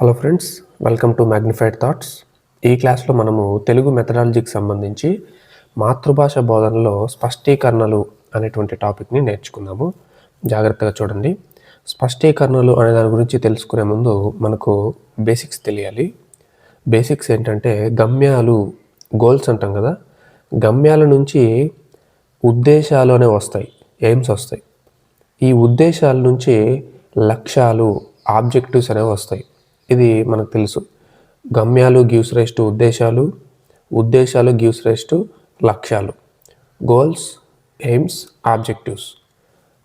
Hello friends welcome to magnified thoughts ఈ క్లాస్లో మనము తెలుగు మెథడాలజీకి సంబంధించి మాతృభాష బోధనలో స్పష్టీకరణలు అనేటువంటి టాపిక్ని నేర్చుకున్నాము జాగ్రత్తగా చూడండి. స్పష్టీకరణలు అనే దాని గురించి తెలుసుకునే ముందు మనకు బేసిక్స్ తెలియాలి. బేసిక్స్ ఏంటంటే గమ్యాలు గోల్స్ అంటాం కదా. గమ్యాల నుంచి ఉద్దేశాలు అనేవి వస్తాయి ఎయిమ్స్ వస్తాయి. ఈ ఉద్దేశాల నుంచి లక్ష్యాలు ఆబ్జెక్టివ్స్ అనేవి వస్తాయి. ఇది మనకు తెలుసు. గమ్యాలు గివ్స్ రైస్ టు ఉద్దేశాలు ఉద్దేశాలు గివ్స్ రైస్ టు లక్ష్యాలు. గోల్స్ ఎయిమ్స్ ఆబ్జెక్టివ్స్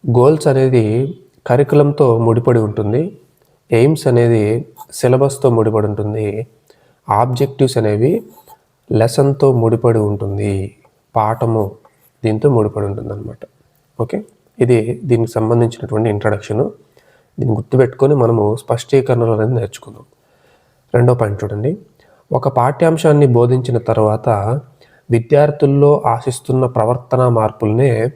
గోల్స్ అనేది కరికులంతో ముడిపడి ఉంటుంది. ఎయిమ్స్ అనేది సిలబస్తో ముడిపడి ఉంటుంది. ఆబ్జెక్టివ్స్ అనేవి లెసన్తో ముడిపడి ఉంటుంది. పాఠము దీంతో ముడిపడి ఉంటుంది అనమాట ఓకే ఇది దీనికి సంబంధించినటువంటి ఇంట్రడక్షను దీన్ని గుర్తుపెట్టుకొని మనము స్పష్టీకరణలు అనేది నేర్చుకుందాం. రెండో పాయింట్ చూడండి. ఒక పాఠ్యాంశాన్ని బోధించిన తర్వాత విద్యార్థుల్లో ఆశిస్తున్న ప్రవర్తన మార్పులనే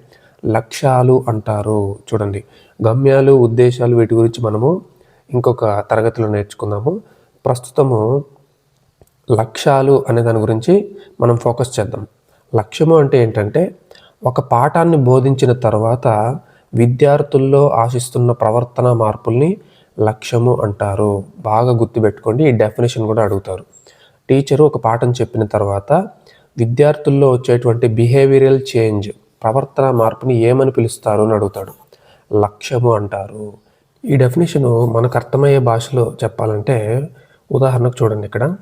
లక్ష్యాలు అంటారు. చూడండి. గమ్యాలు ఉద్దేశాలు వీటి గురించి మనము ఇంకొక తరగతిలో నేర్చుకుందాము. ప్రస్తుతము లక్ష్యాలు అనే దాని గురించి మనం ఫోకస్ చేద్దాం. లక్ష్యము అంటే ఏంటంటే ఒక పాఠాన్ని బోధించిన తర్వాత విద్యార్థుల్లో ఆశిస్తున్న ప్రవర్తన మార్పుల్ని లక్ష్యము అంటారు. బాగా గుర్తుపెట్టుకోండి ఈ డెఫినేషన్ కూడా అడుగుతారు. టీచరు ఒక పాఠం చెప్పిన తర్వాత విద్యార్థుల్లో వచ్చేటువంటి బిహేవియరల్ చేంజ్ ప్రవర్తన మార్పుని ఏమని పిలుస్తారు అని అడుగుతాడు. లక్ష్యము అంటారు. ఈ డెఫినేషను మనకు అర్థమయ్యే భాషలో చెప్పాలంటే ఉదాహరణకు చూడండి ఇక్కడ.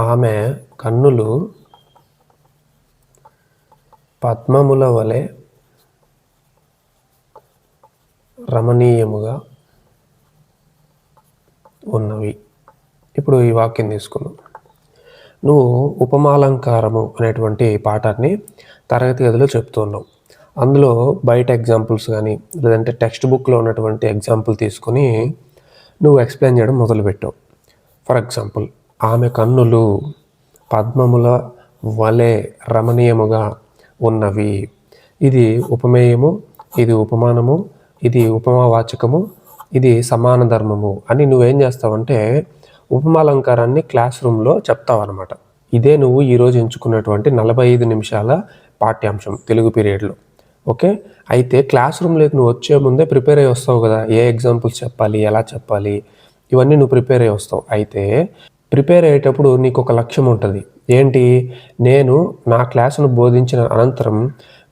ఆమె కన్నులు పద్మముల వలె రమణీయముగా ఉన్నవి. ఇప్పుడు ఈ వాక్యం తీసుకుందాం. నువ్వు ఉపమాలంకారము అనేటువంటి పాఠాన్ని తరగతి గదిలో చెప్తున్నావు అందులో బయట ఎగ్జాంపుల్స్ కానీ లేదంటే టెక్స్ట్ బుక్లో ఉన్నటువంటి ఎగ్జాంపుల్ తీసుకొని నువ్వు ఎక్స్ప్లెయిన్ చేయడం మొదలుపెట్టావు. ఫర్ ఎగ్జాంపుల్ ఆమె కన్నులు పద్మముల వలె రమణీయముగా ఉన్నవి. ఇది ఉపమేయము ఇది ఉపమానము ఇది ఉపమావాచకము ఇది సమాన ధర్మము అని నువ్వేం చేస్తావంటే ఉపమాలంకారాన్ని క్లాస్ రూమ్లో చెప్తావు అనమాట ఇదే నువ్వు ఈరోజు ఎంచుకున్నటువంటి నలభై ఐదు నిమిషాల పాఠ్యాంశం తెలుగు పీరియడ్లో. ఓకే? అయితే క్లాస్ రూమ్లోకి నువ్వు వచ్చే ముందే ప్రిపేర్ అయ్యి వస్తావు కదా ఏ ఎగ్జాంపుల్స్ చెప్పాలి ఎలా చెప్పాలి ఇవన్నీ నువ్వు ప్రిపేర్ అయ్యి వస్తావు. అయితే ప్రిపేర్ అయ్యేటప్పుడు నీకు ఒక లక్ష్యం ఉంటుంది. ఏంటి? నేను నా క్లాసును బోధించిన అనంతరం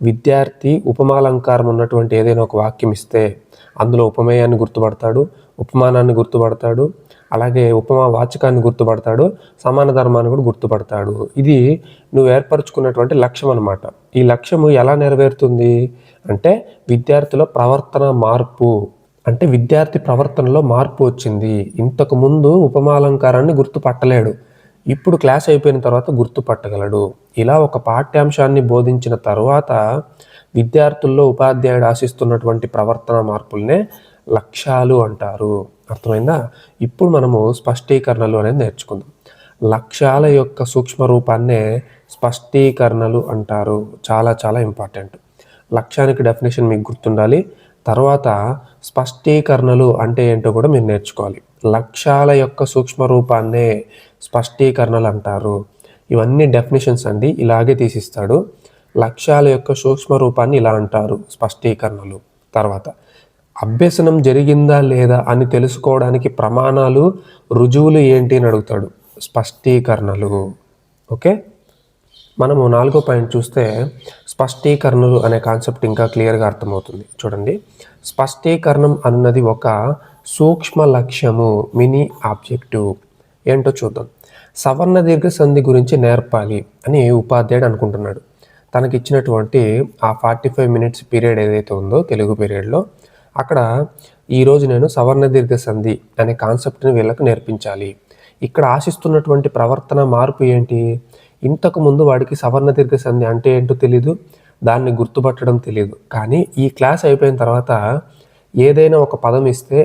విద్యార్థి ఉపమాలంకారం ఉన్నటువంటి ఏదైనా ఒక వాక్యం ఇస్తే అందులో ఉపమేయాన్ని గుర్తుపడతాడు ఉపమానాన్ని గుర్తుపడతాడు అలాగే ఉపమా వాచకాన్ని గుర్తుపడతాడు సమాన ధర్మాన్ని కూడా గుర్తుపడతాడు. ఇది నువ్వు ఏర్పరచుకున్నటువంటి లక్ష్యం అనమాట ఈ లక్ష్యము ఎలా నెరవేరుతుంది అంటే విద్యార్థుల ప్రవర్తన మార్పు. అంటే విద్యార్థి ప్రవర్తనలో మార్పు వచ్చింది. ఇంతకు ముందు ఉపమాలంకారాన్ని గుర్తుపట్టలేడు. ఇప్పుడు క్లాస్ అయిపోయిన తర్వాత గుర్తుపట్టగలడు. ఇలా ఒక పాఠ్యాంశాన్ని బోధించిన తర్వాత విద్యార్థుల్లో ఉపాధ్యాయుడు ఆశిస్తున్నటువంటి ప్రవర్తన మార్పులనే లక్ష్యాలు అంటారు. అర్థమైందా? ఇప్పుడు మనము స్పష్టీకరణలు అనేది నేర్చుకుందాం. లక్ష్యాల యొక్క సూక్ష్మ రూపాన్నే స్పష్టీకరణలు అంటారు. చాలా చాలా ఇంపార్టెంట్. లక్ష్యానికి డెఫినేషన్ మీకు గుర్తుండాలి. తర్వాత స్పష్టీకరణలు అంటే ఏంటో కూడా మీరు నేర్చుకోవాలి. లక్ష్యాల యొక్క సూక్ష్మ రూపాన్నే స్పష్టీకరణలు అంటారు ఇవన్నీ డెఫినేషన్స్ అండి. ఇలాగే తీసిస్తాడు. లక్ష్యాల యొక్క సూక్ష్మ రూపాన్ని ఇలా అంటారు స్పష్టీకరణలు. తర్వాత అభ్యసనం జరిగిందా లేదా అని తెలుసుకోవడానికి ప్రమాణాలు రుజువులు ఏంటి అని అడుగుతాడు స్పష్టీకరణలు. ఓకే? మనము నాలుగో పాయింట్ చూస్తే స్పష్టీకరణలు అనే కాన్సెప్ట్ ఇంకా క్లియర్గా అర్థమవుతుంది. చూడండి. స్పష్టీకరణం అన్నది ఒక సూక్ష్మ లక్ష్యము మినీ ఆబ్జెక్టివ్ ఏంటో చూద్దాం. సవర్ణ దీర్ఘ సంధి గురించి నేర్పాలి అని ఉపాధ్యాయుడు అనుకుంటున్నాడు. తనకి ఇచ్చినటువంటి ఆ ఫార్టీ ఫైవ్ మినిట్స్ పీరియడ్ ఏదైతే ఉందో తెలుగు పీరియడ్లో అక్కడ ఈరోజు నేను సవర్ణ దీర్ఘ సంధి అనే కాన్సెప్ట్ని వీళ్ళకి నేర్పించాలి. ఇక్కడ ఆశిస్తున్నటువంటి ప్రవర్తన మార్పు ఏంటి? ఇంతకు ముందు వాడికి సవర్ణ దీర్ఘ సంధి అంటే ఏంటో తెలీదు దాన్ని గుర్తుపట్టడం తెలియదు కానీ ఈ క్లాస్ అయిపోయిన తర్వాత ఏదైనా ఒక పదం ఇస్తే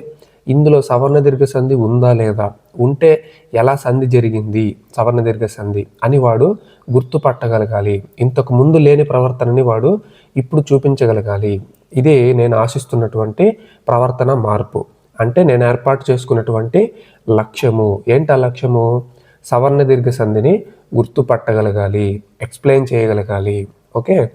ఇందులో సవర్ణ దీర్ఘ సంధి ఉందా లేదా? ఉంటే ఎలా సంధి జరిగింది? సవర్ణ దీర్ఘ సంధి అని వాడు గుర్తుపట్టగలగాలి. ఇంతకు ముందు లేని ప్రవర్తనని వాడు ఇప్పుడు చూపించగలగాలి. ఇదే నేను ఆశిస్తున్నటువంటి ప్రవర్తన మార్పు. అంటే నేను ఏర్పాటు చేసుకున్నటువంటి లక్ష్యము. ఏంటి ఆ లక్ష్యము? సవర్ణ దీర్ఘ సంధిని గుర్తుపట్టగలగాలి. ఎక్స్ప్లెయిన్ చేయగలగాలి. ఓకే?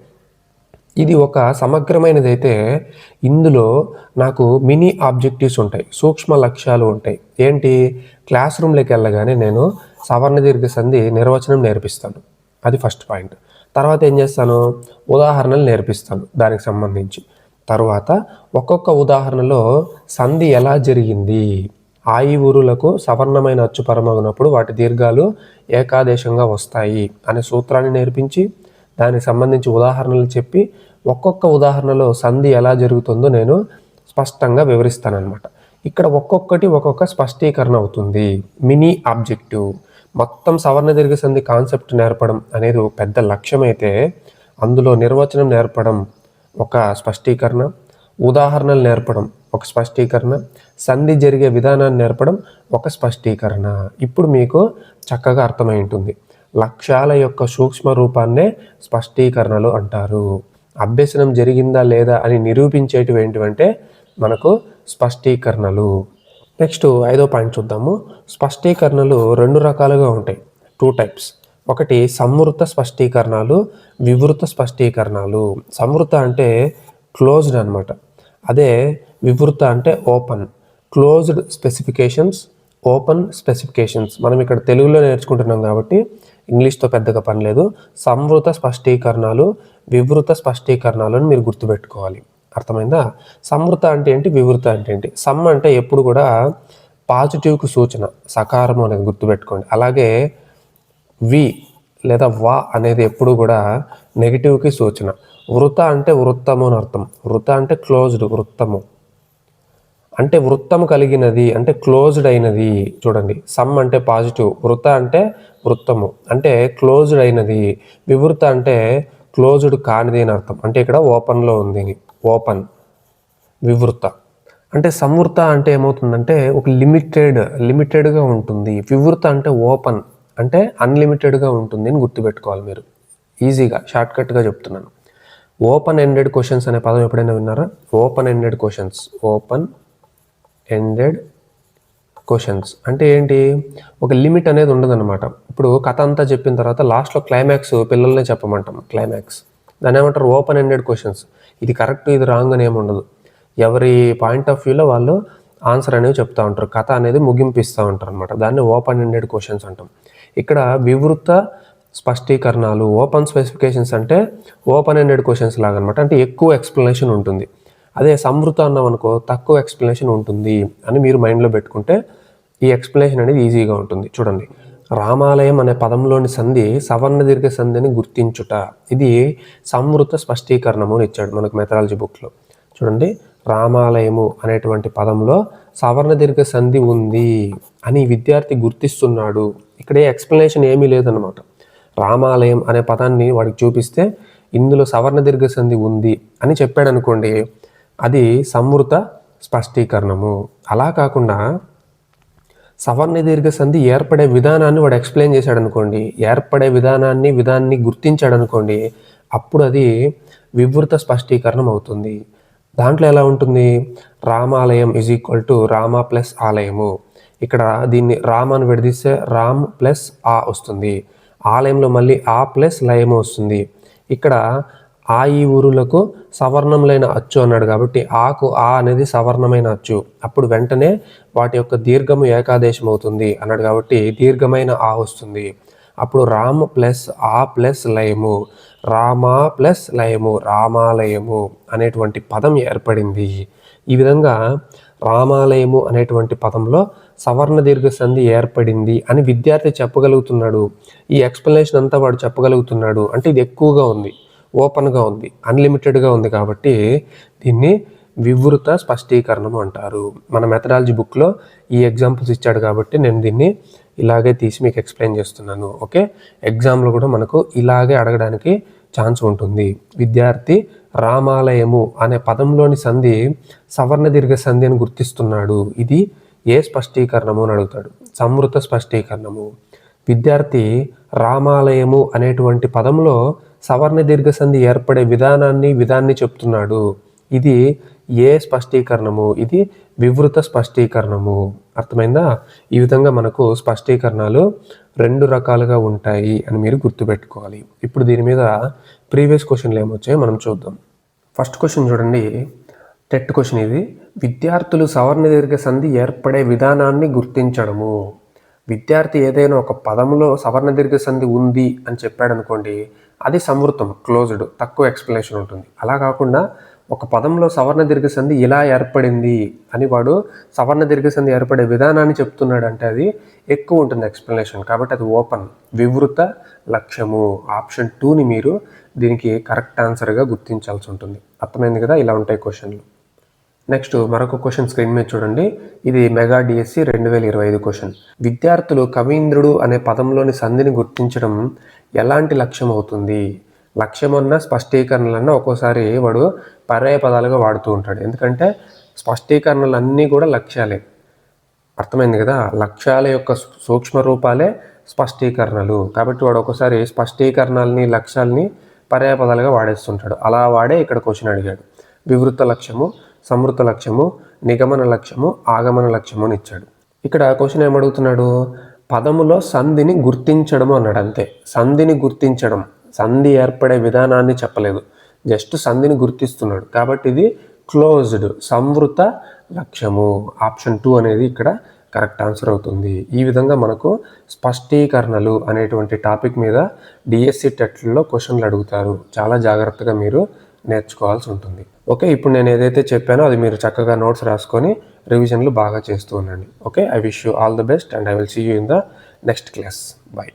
ఇది ఒక సమగ్రమైనది అయితే ఇందులో నాకు మినీ ఆబ్జెక్టివ్స్ ఉంటాయి సూక్ష్మ లక్ష్యాలు ఉంటాయి. ఏంటి? క్లాస్ రూమ్లోకి వెళ్ళగానే నేను సవర్ణ దీర్ఘ సంధి నిర్వచనం నేర్పిస్తాను. అది ఫస్ట్ పాయింట్. తర్వాత ఏం చేస్తాను? ఉదాహరణలు నేర్పిస్తాను దానికి సంబంధించి. తర్వాత ఒక్కొక్క ఉదాహరణలో సంధి ఎలా జరిగింది? ఆయి ఊరులకు సవర్ణమైన అచ్చు పరమగినప్పుడు వాటి దీర్ఘాలు ఏకాదేశంగా వస్తాయి అనే సూత్రాన్ని నేర్పించి దానికి సంబంధించి ఉదాహరణలు చెప్పి ఒక్కొక్క ఉదాహరణలో సంధి ఎలా జరుగుతుందో నేను స్పష్టంగా వివరిస్తానమాట ఇక్కడ ఒక్కొక్కటి ఒక్కొక్క స్పష్టీకరణ అవుతుంది. Mini objective. మొత్తం సవర్ణ దీర్ఘ సంధి కాన్సెప్ట్ నేర్పడం అనేది ఒక పెద్ద లక్ష్యమైతే అందులో నిర్వచనం నేర్పడం ఒక స్పష్టీకరణ ఉదాహరణలు నేర్పడం ఒక స్పష్టీకరణ సంధి జరిగే విధానాన్ని నేర్పడం ఒక స్పష్టీకరణ. ఇప్పుడు మీకు చక్కగా అర్థమై ఉంటుంది. లక్ష్యాల యొక్క సూక్ష్మ రూపాన్నే స్పష్టీకరణలు అంటారు. అభ్యసనం జరిగిందా లేదా అని నిరూపించేటివి ఏంటివంటే మనకు స్పష్టీకరణలు. నెక్స్ట్ ఐదో పాయింట్ చూద్దాము. స్పష్టీకరణలు రెండు రకాలుగా ఉంటాయి. Two types. ఒకటి సంవృత స్పష్టీకరణాలు వివృత స్పష్టీకరణాలు. సంవృత అంటే క్లోజ్డ్ అనమాట అదే వివృత అంటే open. Closed specifications open specifications. మనం ఇక్కడ తెలుగులో నేర్చుకుంటున్నాం కాబట్టి ఇంగ్లీష్తో పెద్దగా పని లేదు. సంవృత స్పష్టీకరణాలు వివృత స్పష్టీకరణాలు అని మీరు గుర్తుపెట్టుకోవాలి. అర్థమైందా? సంవృత అంటే ఏంటి? వివృత అంటే ఏంటి? సమ్ అంటే ఎప్పుడు కూడా పాజిటివ్కి సూచన సకారము అనేది గుర్తుపెట్టుకోండి. అలాగే వి లేదా వా అనేది ఎప్పుడు కూడా నెగిటివ్కి సూచన. వృత అంటే వృత్తము అని అర్థం. వృత అంటే క్లోజ్డ్ వృత్తము. అంటే వృత్తం కలిగినది అంటే క్లోజ్డ్ అయినది చూడండి. సమ్ అంటే పాజిటివ్ వృత అంటే వృత్తము. అంటే క్లోజ్డ్ అయినది వివృత అంటే క్లోజ్డ్ కానిది అని అర్థం. అంటే ఇక్కడ ఓపెన్లో ఉంది. ఓపెన్ వివృత అంటే సంవృత అంటే ఏమవుతుందంటే ఒక లిమిటెడ్ లిమిటెడ్గా ఉంటుంది. వివృత అంటే ఓపెన్ అంటే అన్లిమిటెడ్గా ఉంటుంది అని గుర్తుపెట్టుకోవాలి మీరు. ఈజీగా షార్ట్కట్గా చెప్తున్నాను. ఓపెన్ ఎండెడ్ క్వశ్చన్స్ అనే పదం ఎప్పుడైనా విన్నారా? Open ended questions open ended questions అంటే ఏంటి? ఒక లిమిట్ అనేది ఉండదన్నమాట. ఇప్పుడు కథ అంతా చెప్పిన తర్వాత లాస్ట్లో క్లైమాక్స్ పిల్లల్ని చెప్పమంటాం. క్లైమాక్స్ దాని ఏమంటారు? ఓపెన్ ఎండెడ్ క్వశ్చన్స్ ఇది కరెక్ట్ ఇది రాంగ్ అని ఉండదు. ఎవరి పాయింట్ ఆఫ్ వ్యూలో వాళ్ళు ఆన్సర్ అనేవి చెప్తూ ఉంటారు. కథ అనేది ముగింపు ఇస్తూ ఉంటారు అనమాట దాన్ని ఓపెన్ ఎండెడ్ క్వశ్చన్స్ అంటాం. ఇక్కడ వివృత స్పష్టీకరణాలు ఓపెన్ స్పెసిఫికేషన్స్ అంటే ఓపెన్ ఎండెడ్ క్వశ్చన్స్ లాగా అనమాట అంటే ఎక్కువ ఎక్స్ప్లెనేషన్ ఉంటుంది. అదే సంవృత అన్నాం అనుకో తక్కువ ఎక్స్ప్లెనేషన్ ఉంటుంది అని మీరు మైండ్లో పెట్టుకుంటే ఈ ఎక్స్ప్లెనేషన్ అనేది ఈజీగా ఉంటుంది. చూడండి. రామాలయం అనే పదంలోని సంధి సవర్ణ దీర్ఘ సంధిని గుర్తించుట. ఇది సంవృత స్పష్టీకరణము అని ఇచ్చాడు మనకు మెథడాలజీ బుక్లో చూడండి. రామాలయము అనేటువంటి పదంలో సవర్ణ దీర్ఘ సంధి ఉంది అని విద్యార్థి గుర్తిస్తున్నాడు. ఇక్కడ ఎక్స్ప్లెనేషన్ ఏమీ లేదనమాట రామాలయం అనే పదాన్ని వాడికి చూపిస్తే ఇందులో సవర్ణ దీర్ఘ సంధి ఉంది అని చెప్పాడు అనుకోండి అది సంవృత స్పష్టీకరణము. అలా కాకుండా సవర్ణ దీర్ఘ సంధి ఏర్పడే విధానాన్ని వాడు ఎక్స్ప్లెయిన్ చేశాడు అనుకోండి ఏర్పడే విధానాన్ని విధాన్ని గుర్తించాడు అనుకోండి అప్పుడు అది వివృత స్పష్టీకరణం అవుతుంది. దాంట్లో ఎలా ఉంటుంది? రామాలయం ఈజ్ ఈక్వల్ టు రామ ప్లస్ ఆలయము. ఇక్కడ దీన్ని రామ్ అని విడదీస్తే రామ్ ప్లస్ ఆ వస్తుంది. ఆలయంలో మళ్ళీ ఆ ప్లస్ లయము వస్తుంది. ఇక్కడ ఆ ఈ ఊరులకు సవర్ణములైన అచ్చు అన్నాడు కాబట్టి ఆకు ఆ అనేది సవర్ణమైన అచ్చు. అప్పుడు వెంటనే వాటి యొక్క దీర్ఘము ఏకాదేశం అవుతుంది అన్నాడు కాబట్టి దీర్ఘమైన ఆ వస్తుంది. అప్పుడు రామ్ ప్లస్ ఆ ప్లస్ లయము రామా ప్లస్ లయము రామాలయము అనేటువంటి పదం ఏర్పడింది. ఈ విధంగా రామాలయము అనేటువంటి పదంలో సవర్ణ దీర్ఘ సంధి ఏర్పడింది అని విద్యార్థి చెప్పగలుగుతున్నాడు. ఈ ఎక్స్ప్లెనేషన్ అంతా వాడు చెప్పగలుగుతున్నాడు. అంటే ఇది ఎక్కువగా ఉంది. ఓపెన్గా ఉంది అన్లిమిటెడ్గా ఉంది కాబట్టి దీన్ని వివృత స్పష్టీకరణము అంటారు. మన మెథడాలజీ బుక్లో ఈ ఎగ్జాంపుల్స్ ఇచ్చాడు కాబట్టి నేను దీన్ని ఇలాగే తీసి మీకు ఎక్స్ప్లెయిన్ చేస్తున్నాను ఓకే? ఎగ్జామ్లో కూడా మనకు ఇలాగే అడగడానికి ఛాన్స్ ఉంటుంది. విద్యార్థి రామాలయము అనే పదంలోని సంధి సవర్ణ దీర్ఘ సంధి అని గుర్తిస్తున్నాడు. ఇది ఏ స్పష్టీకరణము అని అడుగుతాడు? సంవృత స్పష్టీకరణము. విద్యార్థి రామాలయము అనేటువంటి పదంలో సవర్ణ దీర్ఘ సంధి ఏర్పడే విధానాన్ని విధాన్ని చెప్తున్నాడు. ఇది ఏ స్పష్టీకరణము? ఇది వివృత స్పష్టీకరణము. అర్థమైందా? ఈ విధంగా మనకు స్పష్టీకరణలు రెండు రకాలుగా ఉంటాయి అని మీరు గుర్తుపెట్టుకోవాలి. ఇప్పుడు దీని మీద ప్రీవియస్ క్వశ్చన్లు ఏమొచ్చాయో మనం చూద్దాం. ఫస్ట్ క్వశ్చన్ చూడండి. టెట్ క్వశ్చన్ ఇది. విద్యార్థులు సవర్ణ దీర్ఘ సంధి ఏర్పడే విధానాన్ని గుర్తించడము. విద్యార్థి ఏదైనా ఒక పదంలో సవర్ణ దీర్ఘ సంధి ఉంది అని చెప్పాడు అనుకోండి అది సంవృతం క్లోజ్డ్ తక్కువ ఎక్స్ప్లెనేషన్ ఉంటుంది. అలా కాకుండా ఒక పదంలో సవర్ణ దీర్ఘ సంధి ఇలా ఏర్పడింది అని వాడు సవర్ణ దీర్ఘ సంధి ఏర్పడే విధానాన్ని చెప్తున్నాడు అంటే అది ఎక్కువ ఉంటుంది ఎక్స్ప్లెనేషన్ కాబట్టి అది ఓపెన్ వివృత లక్ష్యము ఆప్షన్ టూని మీరు దీనికి కరెక్ట్ ఆన్సర్గా గుర్తించాల్సి ఉంటుంది. అర్థమైంది కదా? ఇలా ఉంటాయి క్వశ్చన్లు నెక్స్ట్ మరొక క్వశ్చన్ స్క్రీన్ మీద చూడండి. ఇది మెగా డిఎస్సి రెండు వేల ఇరవై ఐదు క్వశ్చన్ విద్యార్థులు కవీంద్రుడు అనే పదంలోని సంధిని గుర్తించడం ఎలాంటి లక్ష్యం అవుతుంది? లక్ష్యం అన్న స్పష్టీకరణలన్నా ఒక్కోసారి వాడు పర్యాయ పదాలుగా వాడుతూ ఉంటాడు. ఎందుకంటే స్పష్టీకరణలు అన్నీ కూడా లక్ష్యాలే. అర్థమైంది కదా? లక్ష్యాల యొక్క సూక్ష్మ రూపాలే స్పష్టీకరణలు. కాబట్టి వాడు ఒకసారి స్పష్టీకరణల్ని లక్ష్యాలని పర్యాయపదాలుగా వాడేస్తుంటాడు. అలా వాడే ఇక్కడ క్వశ్చన్ అడిగాడు. వివృత లక్ష్యము. సమృత లక్ష్యము నిగమన లక్ష్యము ఆగమన లక్ష్యము అని ఇచ్చాడు. ఇక్కడ క్వశ్చన్ ఏమడుగుతున్నాడు? పదములో సంధిని గుర్తించడం అన్నాడు అంతే. సంధిని గుర్తించడం సంధి ఏర్పడే విధానాన్ని చెప్పలేదు. జస్ట్ సంధిని గుర్తిస్తున్నాడు. కాబట్టి ఇది క్లోజ్డ్ సంవృత లక్ష్యము. ఆప్షన్ టూ అనేది ఇక్కడ కరెక్ట్ ఆన్సర్ అవుతుంది. ఈ విధంగా మనకు స్పష్టీకరణలు అనేటువంటి టాపిక్ మీద డిఎస్సి టెట్లలో క్వశ్చన్లు అడుగుతారు. చాలా జాగ్రత్తగా మీరు నేర్చుకోవాల్సి ఉంటుంది. ఓకే ఇప్పుడు నేను ఏదైతే చెప్పానో అది మీరు చక్కగా నోట్స్ రాసుకొని రివిజన్లు బాగా చేస్తూ ఉండండి. Okay I wish you all the best and I will see you in the next class bye